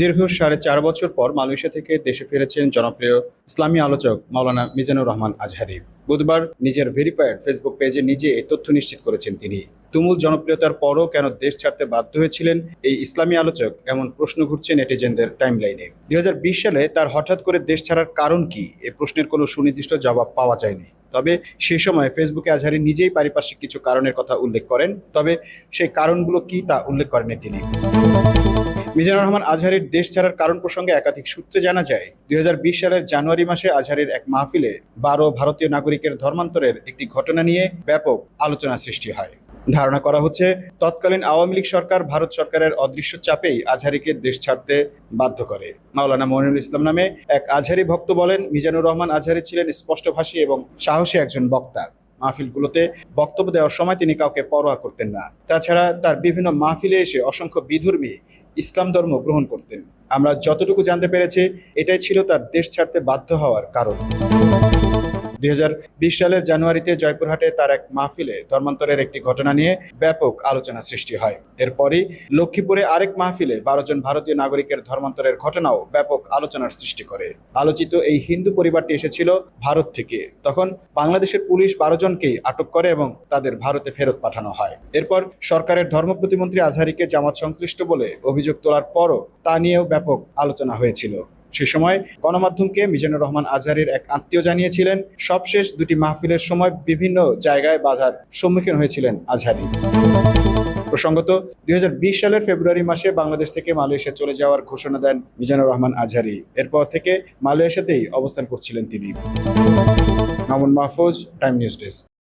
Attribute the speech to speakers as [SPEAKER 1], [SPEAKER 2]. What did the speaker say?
[SPEAKER 1] দীর্ঘ সাড়ে চার বছর পর মালয়েশিয়া থেকে দেশে ফিরেছেন জনপ্রিয় ইসলামী আলোচক মাওলানা মিজানুর রহমান আজহারি। বুধবার নিজের ভেরিফাইড ফেসবুক পেজে নিজে এই তথ্য নিশ্চিত করেছেন তিনি। তুমুল জনপ্রিয়তার পরও কেন দেশ ছাড়তে বাধ্য হয়েছিলেন এই ইসলামী আলোচক এমন প্রশ্ন ঘুরছে নেটিজেনদের টাইমলাইনে দুই হাজার বিশ সালে তার হঠাৎ করে দেশ ছাড়ার কারণ কি? এ প্রশ্নের কোনো সুনির্দিষ্ট জবাব পাওয়া যায়নি। তবে সেই সময় ফেসবুকে আজহারি নিজেই পারিপার্শ্বিক কিছু কারণের কথা উল্লেখ করেন, তবে সেই কারণগুলো কি তা উল্লেখ করেননি তিনি। মিজানুর রহমান আজহারির দেশ ছাড়ার কারণ প্রসঙ্গে একাধিক সূত্রে জানা যায়, দুই হাজার বিশ সালের জানুয়ারি মাসে আজহারির এক মাহফিলে বারো ভারতীয় নাগরিকের ধর্মান্তরের একটি ঘটনা নিয়ে ব্যাপক আলোচনা সৃষ্টি হয়। ধারণা করা হচ্ছে, তৎকালীন আওয়ামী লীগ সরকার ভারত সরকারের অদৃশ্য চাপেই আজহারিকে দেশ ছাড়তে বাধ্য করে। মাওলানা মনিরুল ইসলাম নামে এক আজহারি ভক্ত বলেন, মিজানুর রহমান আজহারি ছিলেন স্পষ্টভাষী এবং সাহসী একজন বক্তা। মাহফিলগুলোতে বক্তব্য দেওয়ার সময় তিনি কাউকে পরোয়া করতেন না। তাছাড়া তার বিভিন্ন মাহফিলে এসে অসংখ্য বিধর্মী ইসলাম ধর্ম গ্রহণ করতেন। আমরা যতটুকু জানতে পেরেছি, এটাই ছিল তার দেশ ছাড়তে বাধ্য হওয়ার কারণ। দুই হাজার বিশ সালের জানুয়ারিতে জয়পুরহাটে তার এক মাহফিলে ধর্মান্তরের একটি ঘটনা নিয়ে ব্যাপক আলোচনা সৃষ্টি হয়। এরপরই লক্ষ্মীপুরে আরেক মাহফিলে বারো জন ভারতীয় নাগরিকের ধর্মান্তরের ঘটনাও ব্যাপক আলোচনার সৃষ্টি করে। আলোচিত এই হিন্দু পরিবারটি এসেছিল ভারত থেকে। তখন বাংলাদেশের পুলিশ বারো জনকেই আটক করে এবং তাদের ভারতে ফেরত পাঠানো হয়। এরপর সরকারের ধর্ম প্রতিমন্ত্রী আজহারিকে জামাত সংশ্লিষ্ট বলে অভিযোগ তোলার পরও তা নিয়েও ব্যাপক আলোচনা হয়েছিল। সে সময় গণমাধ্যমকে মিজানুর রহমান আজহারের এক আত্মীয় জানিয়েছিলেন, সবশেষ দুটি মাহফিলের সময় বিভিন্ন জায়গায় বাধার সম্মুখীন হয়েছিলেন আজহারি। প্রসঙ্গত, দুই হাজার বিশ সালের ফেব্রুয়ারি মাসে বাংলাদেশ থেকে মালয়েশিয়া চলে যাওয়ার ঘোষণা দেন মিজানুর রহমান আজহারি। এরপর থেকে মালয়েশিয়াতেই অবস্থান করছিলেন তিনি। Mamun Mahfuz, Time News desk.